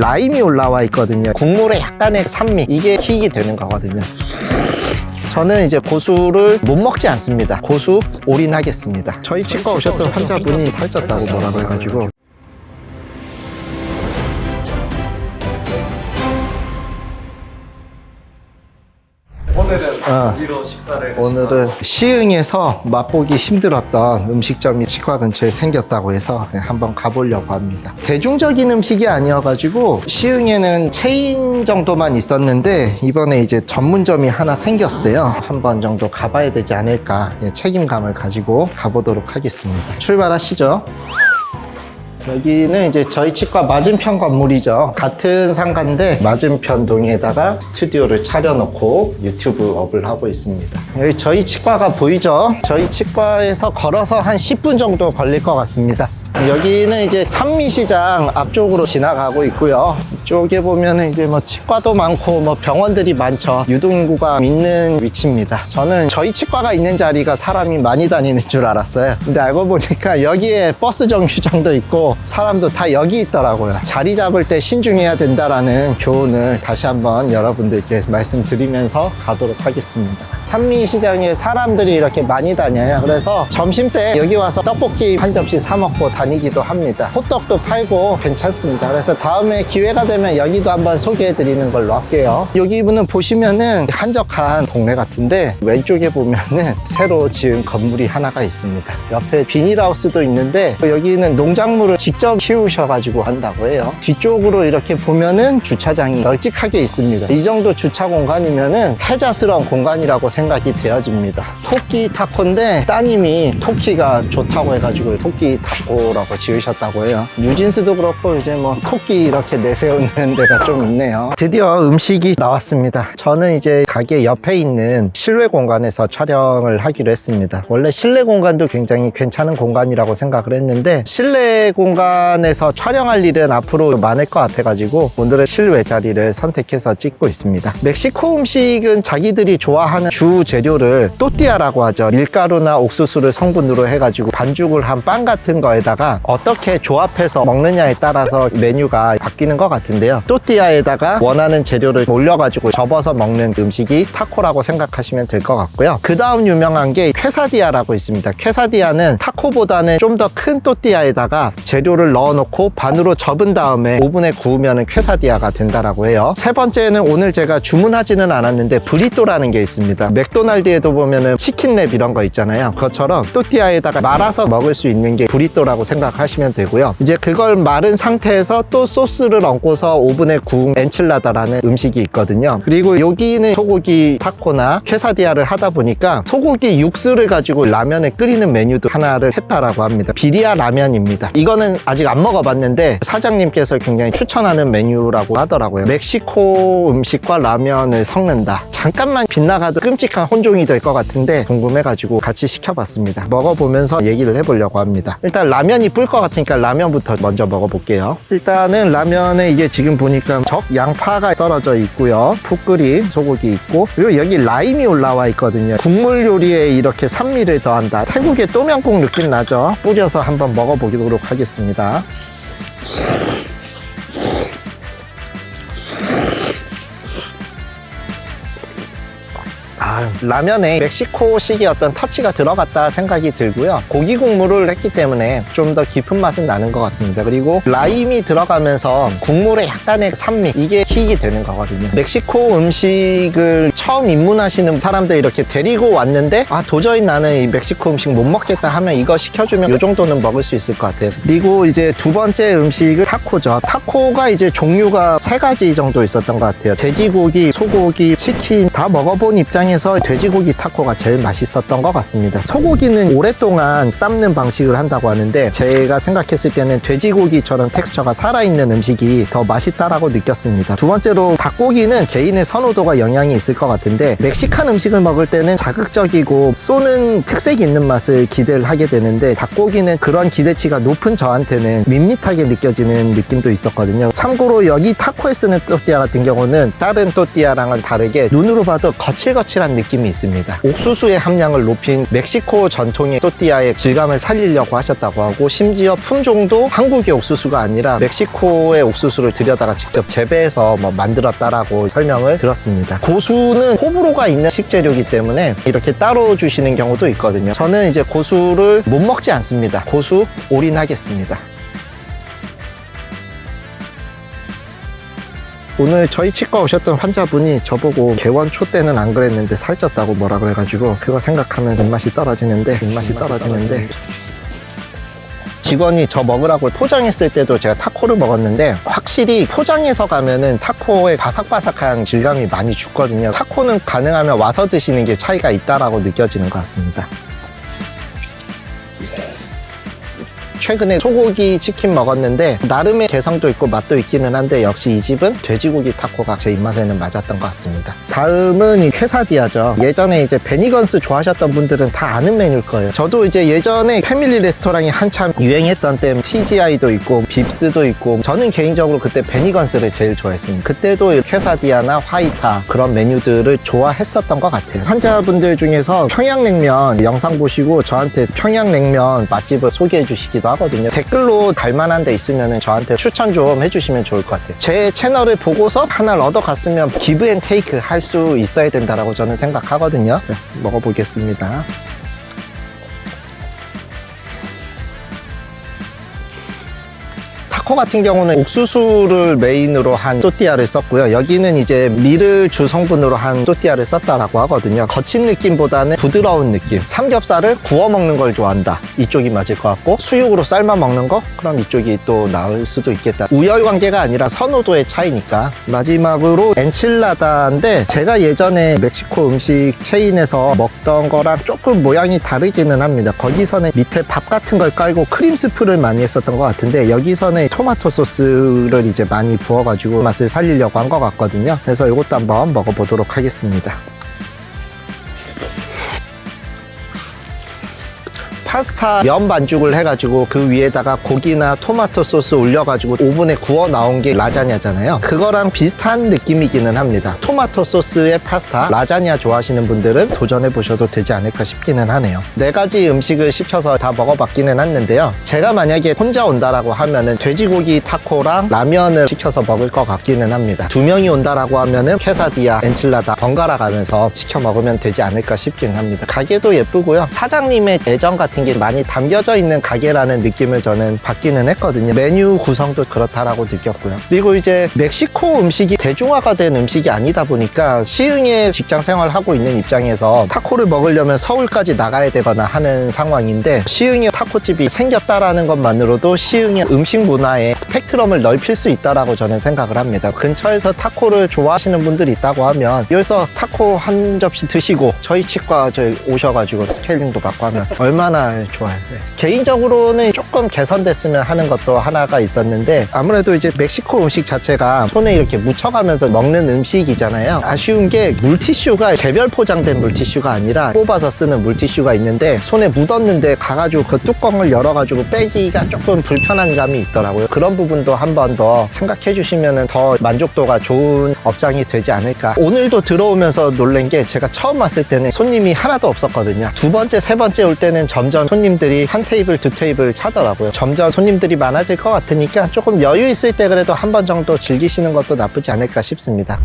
라임이 올라와 있거든요. 국물에 약간의 산미 이게 킥이 되는 거거든요. 저는 이제 고수를 못 먹지 않습니다. 고수 올인하겠습니다. 저희 치과 오셨던 환자분이 살쪘다고 뭐라고 해가지고 오늘은 아. 어디로 식사를 오늘은 시흥에서 맛보기 힘들었던 음식점이 치과 근처에 생겼다고 해서 네, 한번 가보려고 합니다. 대중적인 음식이 아니어가지고 시흥에는 체인 정도만 있었는데 이번에 이제 전문점이 하나 생겼을 때요. 한 번 정도 가봐야 되지 않을까 예, 책임감을 가지고 가보도록 하겠습니다. 출발하시죠. 여기는 이제 저희 치과 맞은편 건물이죠. 같은 상가인데 맞은편 동에다가 스튜디오를 차려놓고 유튜브 업을 하고 있습니다. 여기 저희 치과가 보이죠? 저희 치과에서 걸어서 한 10분 정도 걸릴 것 같습니다. 여기는 이제 산미시장 앞쪽으로 지나가고 있고요. 이쪽에 보면은 이제 뭐 치과도 많고 뭐 병원들이 많죠. 유동인구가 있는 위치입니다. 저는 저희 치과가 있는 자리가 사람이 많이 다니는 줄 알았어요. 근데 알고 보니까 여기에 버스 정류장도 있고 사람도 다 여기 있더라고요. 자리 잡을 때 신중해야 된다라는 교훈을 다시 한번 여러분들께 말씀드리면서 가도록 하겠습니다. 산미시장에 사람들이 이렇게 많이 다녀요. 그래서 점심 때 여기 와서 떡볶이 한 접시 사 먹고 다니기도 합니다. 호떡도 팔고 괜찮습니다. 그래서 다음에 기회가 되면 여기도 한번 소개해 드리는 걸로 할게요. 여기 분은 보시면은 한적한 동네 같은데 왼쪽에 보면은 새로 지은 건물이 하나가 있습니다. 옆에 비닐하우스도 있는데 여기는 농작물을 직접 키우셔가지고 한다고 해요. 뒤쪽으로 이렇게 보면은 주차장이 널찍하게 있습니다. 이 정도 주차 공간이면은 패자스러운 공간이라고 생각 이 되어집니다. 토끼 타코인데 따님이 토끼가 좋다고 해가지고 토끼 타코라고 지으셨다고 해요. 뉴진스도 그렇고 이제 뭐 토끼 이렇게 내세우는 데가 좀 있네요. 드디어 음식이 나왔습니다. 저는 이제 가게 옆에 있는 실외 공간에서 촬영을 하기로 했습니다. 원래 실내 공간도 굉장히 괜찮은 공간이라고 생각을 했는데 실내 공간에서 촬영할 일은 앞으로 많을 것 같아가지고 오늘은 실외 자리를 선택해서 찍고 있습니다. 멕시코 음식은 자기들이 좋아하는 주 재료를 또띠아라고 하죠. 밀가루나 옥수수를 성분으로 해가지고 반죽을 한 빵 같은 거에다가 어떻게 조합해서 먹느냐에 따라서 메뉴가 바뀌는 것 같은데요. 또띠아에다가 원하는 재료를 올려가지고 접어서 먹는 음식이 타코라고 생각하시면 될 것 같고요. 그 다음 유명한 게 퀘사디아라고 있습니다. 퀘사디아는 타코보다는 좀 더 큰 또띠아에다가 재료를 넣어놓고 반으로 접은 다음에 오븐에 구우면 퀘사디아가 된다라고 해요. 세 번째는 오늘 제가 주문하지는 않았는데 브리또라는 게 있습니다. 맥도날드에도 보면은 치킨랩 이런 거 있잖아요. 그것처럼 또띠아에다가 말아서 먹을 수 있는 게 브리또라고 생각하시면 되고요. 이제 그걸 마른 상태에서 또 소스를 얹고서 오븐에 구운 엔칠라다라는 음식이 있거든요. 그리고 여기는 소고기 타코나 퀘사디아를 하다 보니까 소고기 육수를 가지고 라면을 끓이는 메뉴도 하나를 했다라고 합니다. 비리아 라면입니다. 이거는 아직 안 먹어봤는데 사장님께서 굉장히 추천하는 메뉴라고 하더라고요. 멕시코 음식과 라면을 섞는다. 잠깐만 빗나가도 끔찍 한 혼종이 될 것 같은데 궁금해가지고 같이 시켜봤습니다. 먹어보면서 얘기를 해보려고 합니다. 일단 라면이 뿔 것 같으니까 라면부터 먼저 먹어볼게요. 일단은 라면에 이게 지금 보니까 적 양파가 썰어져 있고요. 푹 끓인 소고기 있고 그리고 여기 라임이 올라와 있거든요. 국물 요리에 이렇게 산미를 더한다. 태국의 또명국 느낌 나죠? 뿌려서 한번 먹어보도록 하겠습니다. 아, 라면에 멕시코식의 어떤 터치가 들어갔다 생각이 들고요. 고기 국물을 했기 때문에 좀 더 깊은 맛은 나는 것 같습니다. 그리고 라임이 들어가면서 국물에 약간의 산미 이게 킥이 되는 거거든요. 멕시코 음식을 처음 입문하시는 사람들 이렇게 데리고 왔는데 아 도저히 나는 이 멕시코 음식 못 먹겠다 하면 이거 시켜주면 이 정도는 먹을 수 있을 것 같아요. 그리고 이제 두 번째 음식은 타코죠. 타코가 이제 종류가 세 가지 정도 있었던 것 같아요. 돼지고기, 소고기, 치킨 다 먹어본 입장 에서 돼지고기 타코가 제일 맛있었던 것 같습니다. 소고기는 오랫동안 삶는 방식을 한다고 하는데 제가 생각했을 때는 돼지고기처럼 텍스처가 살아있는 음식이 더 맛있다라고 느꼈습니다. 두 번째로 닭고기는 개인의 선호도가 영향이 있을 것 같은데 멕시칸 음식을 먹을 때는 자극적이고 쏘는 특색 있는 맛을 기대를 하게 되는데 닭고기는 그런 기대치가 높은 저한테는 밋밋하게 느껴지는 느낌도 있었거든요. 참고로 여기 타코에 쓰는 또띠아 같은 경우는 다른 또띠아랑은 다르게 눈으로 봐도 거칠거칠한 느낌이 있습니다. 옥수수의 함량을 높인 멕시코 전통의 또띠아의 질감을 살리려고 하셨다고 하고 심지어 품종도 한국의 옥수수가 아니라 멕시코의 옥수수를 들여다가 직접 재배해서 뭐 만들었다라고 설명을 들었습니다. 고수는 호불호가 있는 식재료이기 때문에 이렇게 따로 주시는 경우도 있거든요. 저는 이제 고수를 못 먹지 않습니다. 고수 올인하겠습니다. 오늘 저희 치과 오셨던 환자분이 저보고 개원 초 때는 안 그랬는데 살쪘다고 뭐라 그래가지고 그거 생각하면 입맛이 떨어지는데 입맛이 떨어지는데 직원이 저 먹으라고 포장했을 때도 제가 타코를 먹었는데 확실히 포장해서 가면은 타코의 바삭바삭한 질감이 많이 죽거든요. 타코는 가능하면 와서 드시는 게 차이가 있다라고 느껴지는 것 같습니다. 최근에 소고기 치킨 먹었는데 나름의 개성도 있고 맛도 있기는 한데 역시 이 집은 돼지고기 타코가 제 입맛에는 맞았던 것 같습니다. 다음은 이 퀘사디아죠. 예전에 이제 베니건스 좋아하셨던 분들은 다 아는 메뉴일 거예요. 저도 이제 예전에 패밀리 레스토랑이 한참 유행했던 때 TGI도 있고 빕스도 있고 저는 개인적으로 그때 베니건스를 제일 좋아했습니다. 그때도 퀘사디아나 화이타 그런 메뉴들을 좋아했었던 것 같아요. 환자분들 중에서 평양냉면 영상 보시고 저한테 평양냉면 맛집을 소개해 주시기도 하거든요. 댓글로 갈만한 데 있으면 저한테 추천 좀 해주시면 좋을 것 같아요. 제 채널을 보고서 하나를 얻어갔으면 기브 앤 테이크 할 수 있어야 된다라고 저는 생각하거든요. 네, 먹어보겠습니다. 타코 같은 경우는 옥수수를 메인으로 한 또띠아를 썼고요. 여기는 이제 밀을 주 성분으로 한 또띠아를 썼다라고 하거든요. 거친 느낌보다는 부드러운 느낌. 삼겹살을 구워 먹는 걸 좋아한다. 이쪽이 맞을 것 같고 수육으로 삶아 먹는 거? 그럼 이쪽이 또 나을 수도 있겠다. 우열 관계가 아니라 선호도의 차이니까. 마지막으로 엔칠라다인데 제가 예전에 멕시코 음식 체인에서 먹던 거랑 조금 모양이 다르기는 합니다. 거기서는 밑에 밥 같은 걸 깔고 크림 스프를 많이 했었던 것 같은데 여기서는 토마토 소스를 이제 많이 부어가지고 맛을 살리려고 한 것 같거든요. 그래서 이것도 한번 먹어보도록 하겠습니다. 파스타 면 반죽을 해가지고 그 위에다가 고기나 토마토 소스 올려가지고 오븐에 구워 나온 게 라자냐잖아요. 그거랑 비슷한 느낌 이기는 합니다. 토마토 소스의 파스타, 라자냐 좋아하시는 분들은 도전해 보셔도 되지 않을까 싶기는 하네요. 네 가지 음식을 시켜서 다 먹어봤기는 했는데요. 제가 만약에 혼자 온다라고 하면은 돼지고기 타코랑 라면을 시켜서 먹을 것 같기는 합니다. 두 명이 온다라고 하면은 퀘사디아, 엔칠라다 번갈아 가면서 시켜 먹으면 되지 않을까 싶긴 합니다. 가게도 예쁘고요. 사장님의 애정 같은 게 많이 담겨져 있는 가게라는 느낌을 저는 받기는 했거든요. 메뉴 구성도 그렇다라고 느꼈고요. 그리고 이제 멕시코 음식이 대중화 가 된 음식이 아니다 보니까 시흥에 직장 생활하고 있는 입장에서 타코를 먹으려면 서울까지 나가야 되거나 하는 상황인데 시흥에 타코집이 생겼다라는 것만으로도 시흥의 음식 문화의 스펙트럼을 넓힐 수 있다라고 저는 생각을 합니다. 근처에서 타코를 좋아하시는 분들이 있다고 하면 여기서 타코 한 접시 드시고 저희 치과 저희 오셔가지고 스케일링도 받고 하면 얼마나 좋아요. 네. 개인적으로는 조금 개선됐으면 하는 것도 하나가 있었는데 아무래도 이제 멕시코 음식 자체가 손에 이렇게 묻혀가면서 먹는 음식이잖아요. 아쉬운 게 물티슈가 개별 포장된 물티슈가 아니라 뽑아서 쓰는 물티슈가 있는데 손에 묻었는데 가가지고 그 뚜껑을 열어가지고 빼기가 조금 불편한 감이 있더라고요. 그런 부분도 한 번 더 생각해 주시면 더 만족도가 좋은 업장이 되지 않을까. 오늘도 들어오면서 놀란 게 제가 처음 왔을 때는 손님이 하나도 없었거든요. 두 번째, 세 번째 올 때는 점점 손님들이 한 테이블, 두 테이블 차더라고요. 점점 손님들이 많아질 것 같으니까 조금 여유 있을 때 그래도 한 번 정도 즐기시는 것도 나쁘지 않을까 싶습니다.